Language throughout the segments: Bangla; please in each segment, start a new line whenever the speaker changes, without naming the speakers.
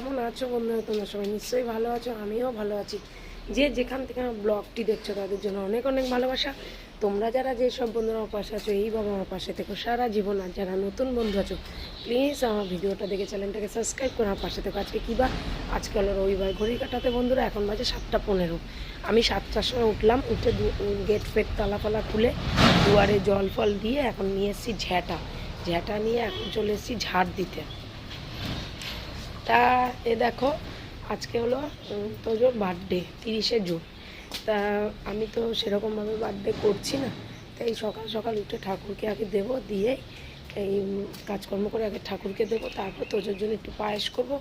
কেমন আছো বন্ধুরা? তোমরা সবাই নিশ্চয়ই ভালো আছো, আমিও ভালো আছি। যে যেখান থেকে আমার ব্লগটি দেখছ, তাদের জন্য অনেক অনেক ভালোবাসা। তোমরা যারা যেসব বন্ধুরা আমার পাশে আছো, এই বাবা আমার পাশে থেকো সারা জীবন। আর যারা নতুন বন্ধু আছো প্লিজ আমার ভিডিওটা দেখে চ্যানেলটাকে সাবস্ক্রাইব করে আমার পাশে থেকো। আজকে কী বা? আজকে হলো রবিবার ঘড়ি কাটাতে বন্ধুরা, এখন বাজে সাতটা পনেরো। আমি সাতটার সময় উঠলাম, উঠে গেট ফেট তালা ফালা খুলে দুয়ারে জল ফল দিয়ে এখন নিয়ে এসেছি ঝ্যাঁটা ঝ্যাঁটা নিয়ে এখন চলে এসেছি ঝাড় দিতে। তা, এ দেখো, আজকে হলো তোজোর বার্থডে তিরিশে জুন। তা, আমি তো সেরকমভাবে বার্থডে করছি না। তাই সকাল সকাল উঠে ঠাকুরকে আগে দেবো, দিয়ে এই কাজকর্ম করে আগে ঠাকুরকে দেবো, তারপর তোজোর জন্য একটু পায়েস করব।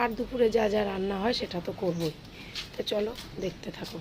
আর দুপুরে যা যা রান্না হয় সেটা তো করবই। তা চলো, দেখতে থাকো।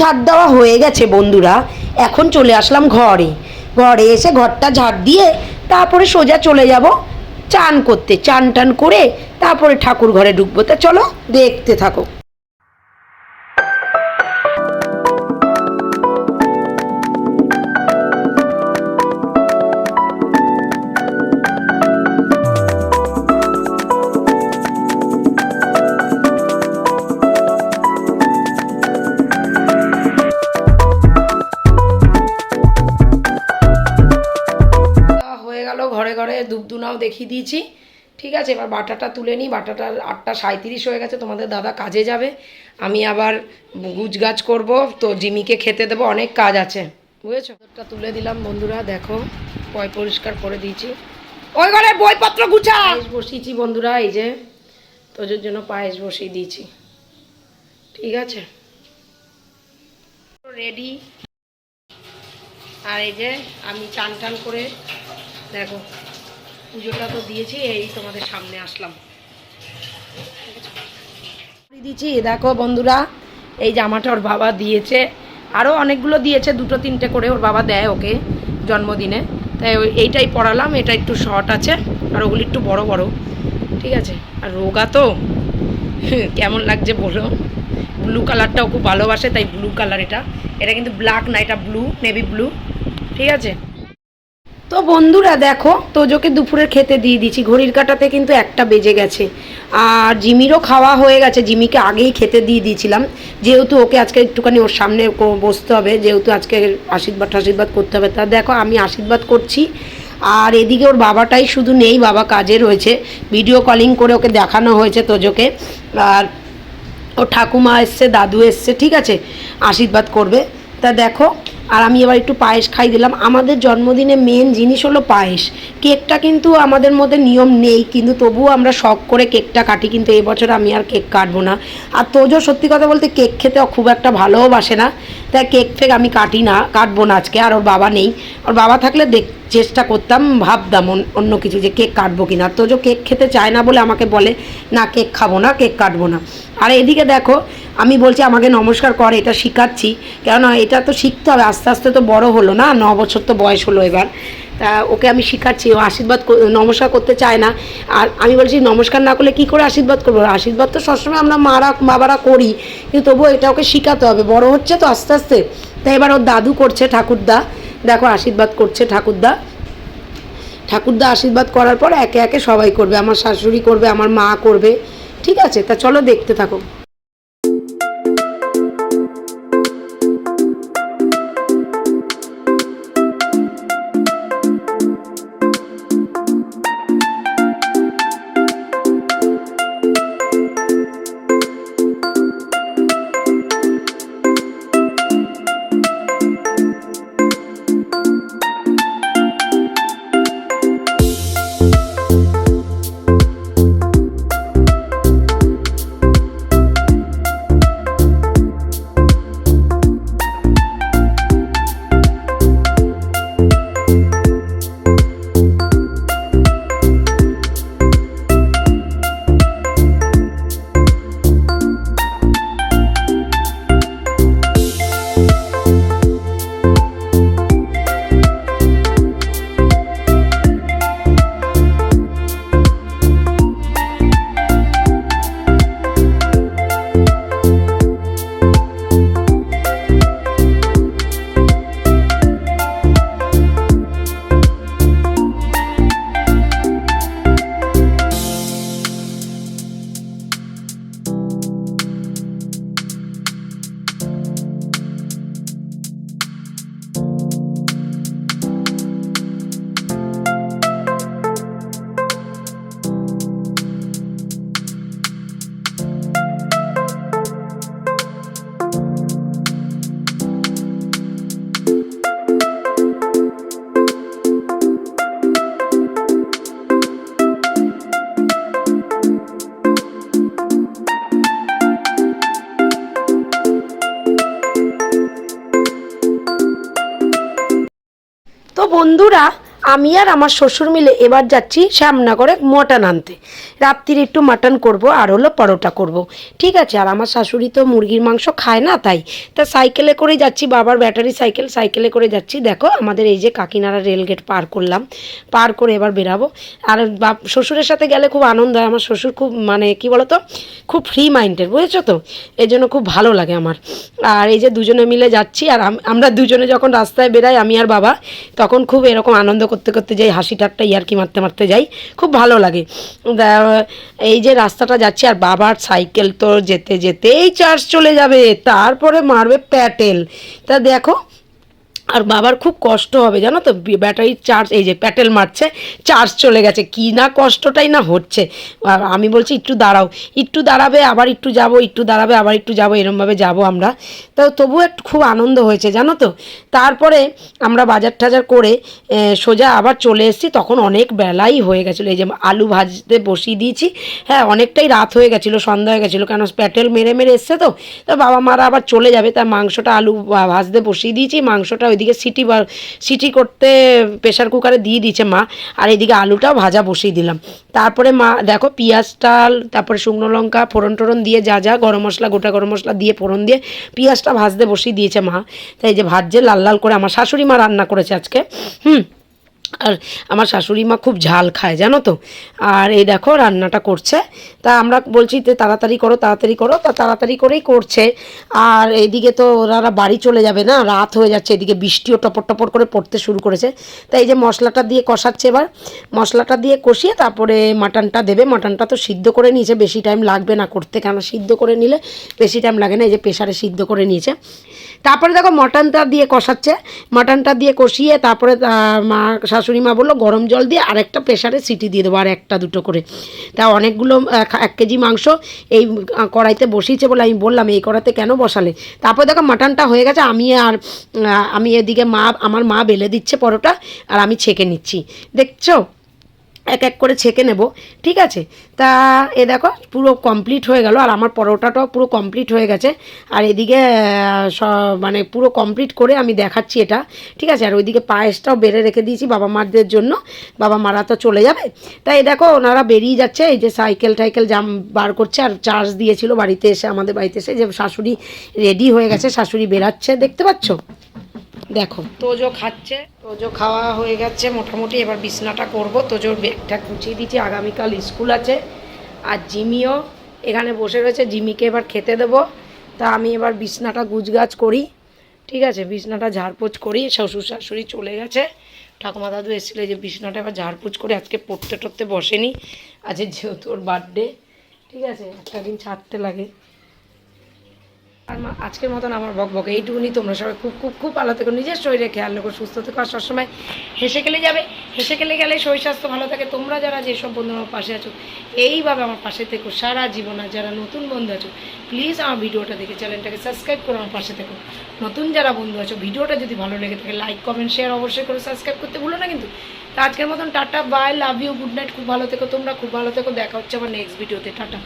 ঝাড় দেওয়া হয়ে গেছে বন্ধুরা। এখন চলে আসলাম ঘরে। ঘরে এসে ঘরটা ঝাড় দিয়ে তারপরে সোজা চলে যাব চান করতে। চান টান করে তারপরে ঠাকুর ঘরে ঢুকবো। তা চলো দেখতে থাকো। দেখিয়ে দিয়েছি। ঠিক আছে, এবার বাটাটা তুলে নিই। বাটাটা আটটা সাঁত্রিশ হয়ে গেছে, তোমাদের দাদা কাজে যাবে। আমি আবার গুজগাছ করব, তো জিমিকে খেতে দেবো, অনেক কাজ আছে। বুঝেছ? ওটা তুলে দিলাম, বন্ধুরা, দেখো পয় পরিষ্কার করে দিয়েছি। ওই ঘরে বইপত্র গুছা! বসিয়েছি, বন্ধুরা, এই যে, তোদের জন্য পায়েস বসিয়ে দিয়েছি। ঠিক আছে? রেডি। আর এই যে, আমি চান টান করে, দেখো পুজোটা তো দিয়েছি, এই তোমাদের সামনে আসলাম। দিয়েছি দেখো বন্ধুরা, এই জামাটা ওর বাবা দিয়েছে। আরও অনেকগুলো দিয়েছে, দুটো তিনটে করে ওর বাবা দেয় ওকে জন্মদিনে। তাই এইটাই পরালাম, এটা একটু শর্ট আছে, আর ওগুলি একটু বড় বড়। ঠিক আছে? আর রোগা তো কেমন লাগছে বলো? ব্লু কালারটাও খুব ভালোবাসে, তাই ব্লু কালার এটা। এটা কিন্তু ব্ল্যাক না, এটা ব্লু নেভি ব্লু ঠিক আছে? তো বন্ধুরা দেখো, তোজোকে দুপুরের খেতে দিয়ে দিচ্ছি ঘড়ির কাটাতে কিন্তু একটা বেজে গেছে। আর জিমিরও খাওয়া হয়ে গেছে। জিমিকে আগেই খেতে দিয়ে দিয়েছিলাম। যেহেতু ওকে আজকে একটুখানি ওর সামনে বসতে হবে, যেহেতু আজকে আশীর্বাদ আশীর্বাদ করতে হবে। তা দেখো, আমি আশীর্বাদ করছি। আর এদিকে ওর বাবাটাই শুধু নেই, বাবা কাজে রয়েছে। ভিডিও কলিং করে ওকে দেখানো হয়েছে তোজোকে। আর ও ঠাকুমা এসছে, দাদু এসছে, ঠিক আছে? আশীর্বাদ করবে। তা দেখো আর আমি এবার একটু পায়েস খাই দিলাম। আমাদের জন্মদিনে মেন জিনিস হলো পায়েস। কেকটা কিন্তু আমাদের মধ্যে নিয়ম নেই, কিন্তু তবুও আমরা শখ করে কেকটা কাটি, কিন্তু এবছর আমি আর কেক কাটবো না। আর তোজো সত্যি কথা বলতে কেক খেতে খুব একটা ভালোও বাসে না। তাই কেক ফেক আমি কাটি না, কাটবো না আজকে, আর ওর বাবা নেই। ওর বাবা থাকলে দেখ, চেষ্টা করতাম, ভাবতাম অন্য কিছু যে কেক কাটবো কি না তো যে কেক খেতে চায় না বলে আমাকে বলে, না, কেক খাব না, কেক কাটবো না। আর এদিকে দেখো, আমি বলছি, আমাকে নমস্কার করে, এটা শিখাচ্ছি। কেননা এটা তো শিখতে হবে, আস্তে আস্তে তো বড় হলো না, ন বছর তো বয়স হলো এবার। তা ওকে আমি শিখাচ্ছি, ও আশীর্বাদ কর- নমস্কার করতে চায় না। আর আমি বলছি, নমস্কার না করলে কি করে আশীর্বাদ করব? আশীর্বাদ তো সবসময় আমরা মারা, বাবারা করি, কিন্তু তবুও এটা ওকে শিখাতে হবে। বড় হচ্ছে তো আস্তে আস্তে। তাই এবার ওর দাদু করছে ঠাকুরদা। দেখো, আশীর্বাদ করছে ঠাকুরদা। ঠাকুরদা আশীর্বাদ করার পর একে একে সবাই করবে। আমার শাশুড়ি করবে, আমার মা করবে। ঠিক আছে? তা চলো দেখতে থাকো। তো বন্ধুরা আমি আর আমার শ্বশুর মিলে এবার যাচ্ছি শ্যামনগরে মটন আনতে। রাত্রির একটু মাটন করব আর হলো পরোটা করব। ঠিক আছে, আর আমার শাশুড়ি তো মুরগির মাংস খায় না তাই। তা সাইকেলে করেই যাচ্ছি, বাবার ব্যাটারি সাইকেল, সাইকেলে করে যাচ্ছি। দেখো, আমাদের এই যে কাকিনাড়া রেলগেট পার করলাম, পার করে এবার বেরাবো। আর বাপ শ্বশুরের সাথে গেলে খুব আনন্দ হয়। আমার শ্বশুর খুব মানে কি বলতো, খুব ফ্রি মাইন্ডের বুঝেছ তো? এই জন্য খুব ভালো লাগে আমার। আর এই যে দুজনে মিলে যাচ্ছি, আর আমরা দুজনে যখন রাস্তায় বেরাই, আমি আর বাবা, তখন খুব এরকম আনন্দ করতে করতে যাই, হাসি ঠাট্টা ইয়ার্কি মারতে মারতে যাই, খুব ভালো লাগে। এই যে রাস্তাটা যাচ্ছে, আর বাবার সাইকেল তো যেতে যেতেই চার্জ চলে যাবে, তারপরে মারবে প্যাটেল। তা দেখো আর বাবার খুব কষ্ট হবে, জানো তো? ব্যাটারির চার্জ এই যে প্যাটেল মারছে চার্জ চলে গেছে। কি না কষ্টটাই না হচ্ছে। আর আমি বলছি, একটু দাঁড়াও, একটু দাঁড়াবে, আবার একটু যাব, একটু দাঁড়াবে, আবার একটু যাব, এরমভাবে যাব আমরা। তো তবুও একটু খুব আনন্দ হয়েছে, জানো তো? তারপরে আমরা বাজার টাজার করে সোজা আবার চলে এসেছি। তখন অনেক বেলাই হয়ে গেছিল। এই যে আলু ভাজতে বসিয়ে দিয়েছি। হ্যাঁ অনেকটাই রাত হয়ে গেছিল, সন্ধ্যা হয়ে গেছিল। কেন প্যাটেল মেরে মেরে এসছে তো? তো বাবা মারা আবার চলে যাবে। তার মাংসটা আলু ভাজতে বসিয়ে দিয়েছি। মাংসটা ওইদিকে সিটি সিটি করতে প্রেশার কুকারে দিয়ে দিয়েছে মা, আর এদিকে আলুটাও ভাজা বসিয়ে দিলাম। তারপরে মা, দেখো পেঁয়াজটা তারপরে শুকনো লঙ্কা, ফোড়ন টোড়ন দিয়ে যা যা গরম মশলা, গোটা গরম মশলা দিয়ে ফোড়ন দিয়ে পেঁয়াজটা ভাজতে বসিয়ে দিয়েছে মা। তাই যে ভাজছে, লাল লাল করে আমার শাশুড়ি মা রান্না করেছে আজকে। হুম আর আমার শাশুড়ি মা খুব ঝাল খায়, জানো তো? আর এই দেখো রান্নাটা করছে। তা আমরা বলছি যে তাড়াতাড়ি করো তাড়াতাড়ি করো, তা তাড়াতাড়ি করেই করছে। আর এইদিকে তো ওরা বাড়ি চলে যাবে না, রাত হয়ে যাচ্ছে এদিকে, বৃষ্টিও টপর টপর করে পড়তে শুরু করেছে। তাই এই যে মশলাটা দিয়ে কষাচ্ছে এবার, মশলাটা দিয়ে কষিয়ে তারপরে মাটনটা দেবে। মাটনটা তো সিদ্ধ করে নিয়েছে, বেশি টাইম লাগবে না করতে কেন সিদ্ধ করে নিলে বেশি টাইম লাগে না, এই যে প্রেশারে সিদ্ধ করে নিয়েছে। তারপরে দেখো মটনটা দিয়ে কষাচ্ছে, মটনটা দিয়ে কষিয়ে তারপরে মা, শাশুড়ি মা বলল গরম জল দিয়ে আরেকটা প্রেশারে সিটি দিয়ে দেবো, আর একটা দুটো করে। তা অনেকগুলো এক কেজি মাংস এই কড়াইতে বসিয়েছে বলে আমি বললাম, এই কড়াইতে কেন বসালে? তারপরে দেখো মাটনটা হয়ে গেছে, আমি আর আমি এদিকে মা, আমার মা বেলে দিচ্ছে পরোটা, আর আমি ছেঁকে নিচ্ছি। দেখছ? এক এক করে ছেঁকে নেব, ঠিক আছে? তা এ দেখো, পুরো কমপ্লিট হয়ে গেল, আর আমার পরোটাটাও পুরো কমপ্লিট হয়ে গেছে। আর এদিকে মানে পুরো কমপ্লিট করে আমি দেখাচ্ছি এটা, ঠিক আছে? আর ওইদিকে পায়েসটাও বেড়ে রেখে দিয়েছি বাবা মারদের জন্য, বাবা মারা তো চলে যাবে। তাই দেখো, ওনারা বেরিয়ে যাচ্ছে, এই যে সাইকেল টাইকেল জাম বার করছে, আর চার্জ দিয়েছিল বাড়িতে এসে, আমাদের বাড়িতে এসে, যে শাশুড়ি রেডি হয়ে গেছে, শাশুড়ি বেরাচ্ছে, দেখতে পাচ্ছ? দেখো। তোজো খাচ্ছে। তোজো খাওয়া হয়ে গেছে মোটামুটি। এবার বিছনাটা করব। তোজোর ব্যাগটা গুছিয়ে দিচ্ছি আগামীকাল স্কুল আছে। আর জিমিও এখানে বসে রয়েছে। জিমিকে এবার খেতে দেবো। তা আমি এবার বিছনাটা গুজগাছ করি। ঠিক আছে? বিছনাটা ঝাড়পোছ করি। শ্বশুর শাশুড়ি চলে গেছে। ঠাকুমা দাদু এসেছিল যে বিছনাটা এবার ঝাড়পোছ করে আজকে পড়তে টড়তে বসেনি। আজকে যেহেতু ওর বার্থডে ঠিক আছে? একটা দিন ছাড়তে লাগে। আর আজকের মতন আমার বক বক, এইটুকুনি তোমরা সবাই খুব খুব খুব ভালো থেকো, নিজের শরীরে খেয়াল রেখো, সুস্থ থেকো, আর সবসময় হেসে খেলে যাবে, হেসে খেলে গেলে শরীর স্বাস্থ্য ভালো থাকে। তোমরা যারা যেসব বন্ধু আমার পাশে আছো, এইভাবে আমার পাশে থেকো, সারা জীবন। আর যারা নতুন বন্ধু আছো প্লিজ আমার ভিডিওটা দেখে চ্যানেলটাকে সাবস্ক্রাইব করে আমার পাশে থেকো। নতুন যারা বন্ধু আছো, ভিডিওটা যদি ভালো লেগে থাকে লাইক কমেন্ট শেয়ার অবশ্যই করে সাবস্ক্রাইব করতে ভুলো না কিন্তু। তা আজকের মতন tata bye love you good night খুব ভালো থেকো, তোমরা খুব ভালো থেকো, দেখা হচ্ছে আমার নেক্সট ভিডিওতে টাটা।